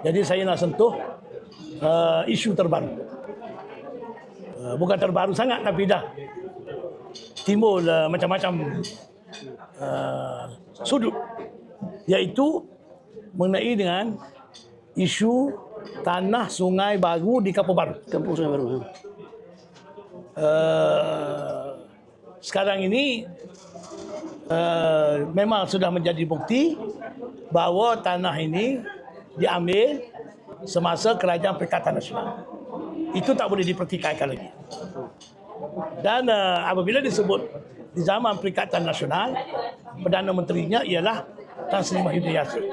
Jadi saya nak sentuh uh, isu terbaru. Uh, bukan terbaru sangat tapi dah timbul uh, macam-macam uh, sudut iaitu mengenai dengan isu tanah sungai baru di Kampung Baru. Kampung Sungai Baru. Uh, sekarang ini uh, memang sudah menjadi bukti bahawa tanah ini diambil semasa kerajaan Perikatan Nasional. Itu tak boleh dipertikaikan lagi. Dan uh, apabila disebut di zaman Perikatan Nasional, Perdana Menterinya ialah Tan Sri Mahyudin Yassin.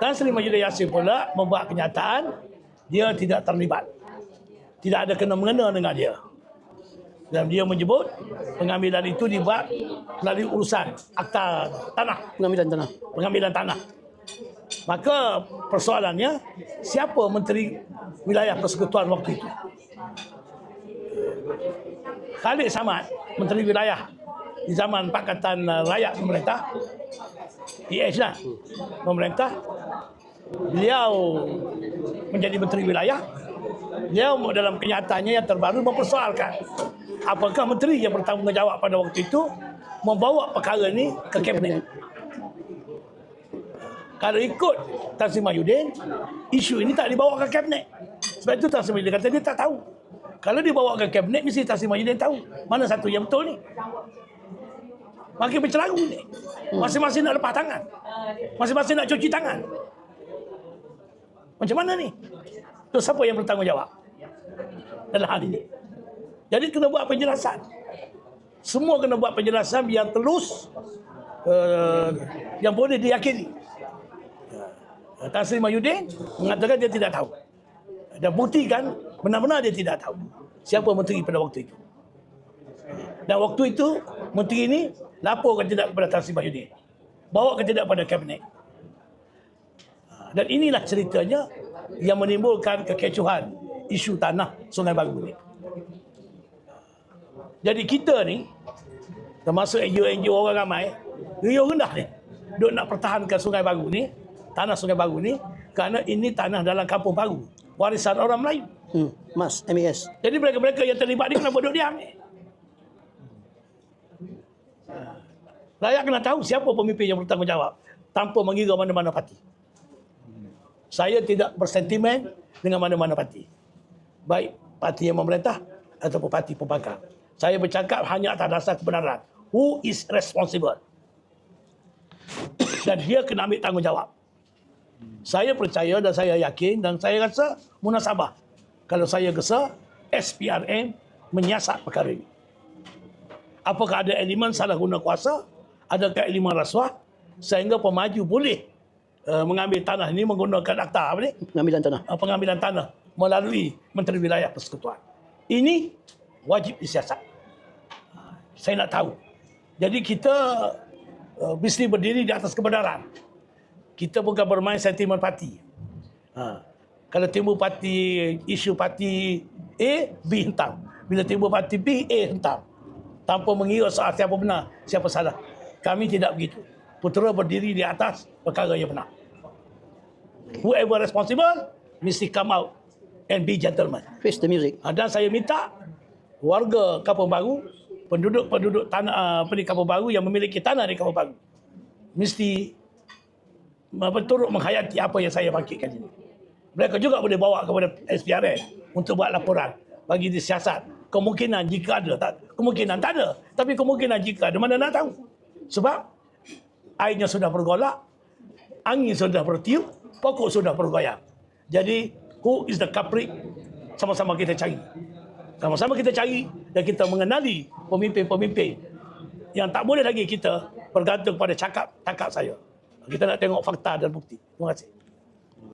Tan Sri Mahyudin Yassin pula membuat kenyataan dia tidak terlibat. Tidak ada kena-mengena dengan dia. Dan dia menyebut pengambilan itu dibuat melalui urusan akta tanah, Pengambilan tanah. pengambilan tanah. Maka persoalannya siapa menteri wilayah persekutuan waktu itu? Khalid Samad, menteri wilayah di zaman Pakatan Rakyat Pemerintah. PH lah pemerintah. Beliau menjadi menteri wilayah. Beliau dalam kenyataannya yang terbaru mempersoalkan apakah menteri yang bertanggungjawab pada waktu itu membawa perkara ini ke kabinet kalau ikut Tan Sri Mahyudin, isu ini tak dibawa ke kabinet. Sebab itu Tan Sri Mahyudin kata dia tak tahu. Kalau dibawa ke kabinet, mesti Tan Sri Mahyudin tahu mana satu yang betul ni. Makin bercelaru ni. Masing-masing nak lepas tangan. Masing-masing nak cuci tangan. Macam mana ni? Tu siapa yang bertanggungjawab? Dalam hal ini. Jadi kena buat penjelasan. Semua kena buat penjelasan yang telus uh, yang boleh diyakini. Sri Mahyudin mengatakan dia tidak tahu. Dan buktikan benar-benar dia tidak tahu siapa menteri pada waktu itu. Dan waktu itu menteri ini laporkan tidak kepada Tan Sri Mahyudin. Bawa ke tidak pada kabinet. Uh, Dan inilah ceritanya yang menimbulkan kekecohan isu tanah Sungai Baru ini. Jadi kita ni termasuk NGO-NGO orang ramai riuh rendah ni duk nak pertahankan Sungai Baru ni tanah Sungai Baru ni kerana ini tanah dalam kampung baru warisan orang Melayu. Hmm. Mas, MAS. Jadi mereka-mereka yang terlibat ni kenapa duduk diam ni? Rakyat kena tahu siapa pemimpin yang bertanggungjawab tanpa mengira mana-mana parti. Saya tidak bersentimen dengan mana-mana parti. Baik parti yang memerintah ataupun parti pembangkang. Saya bercakap hanya atas dasar kebenaran. Who is responsible? Dan dia kena ambil tanggungjawab. Saya percaya dan saya yakin dan saya rasa munasabah. Kalau saya gesa, SPRM menyiasat perkara ini. Apakah ada elemen salah guna kuasa? Adakah elemen rasuah? Sehingga pemaju boleh uh, mengambil tanah ini menggunakan akta apa ni? Pengambilan tanah. Uh, pengambilan tanah melalui Menteri Wilayah Persekutuan. Ini wajib disiasat. Saya nak tahu. Jadi kita uh, mesti berdiri di atas kebenaran. Kita bukan bermain sentimen parti. Ha. Kalau timbul parti, isu parti A, B hentam. Bila timbul parti B, A hentam. Tanpa mengira soal siapa benar, siapa salah. Kami tidak begitu. Putera berdiri di atas perkara yang benar. Whoever responsible, mesti come out and be gentleman. Face the music. Ha, Dan saya minta warga Kampung Baru, penduduk-penduduk tanah ah, apa ni Kampung Baru yang memiliki tanah di Kampung Baru mesti apa, turut menghayati apa yang saya bangkitkan ini. Mereka juga boleh bawa kepada SPRM untuk buat laporan bagi disiasat. Kemungkinan jika ada, tak, kemungkinan tak ada. Tapi kemungkinan jika ada, mana nak tahu. Sebab airnya sudah bergolak, angin sudah bertiup, pokok sudah bergoyang. Jadi, who is the culprit? Sama-sama kita cari. Sama-sama kita cari dan kita mengenali pemimpin-pemimpin yang tak boleh lagi kita bergantung pada cakap-cakap saya. Kita nak tengok fakta dan bukti. Terima kasih.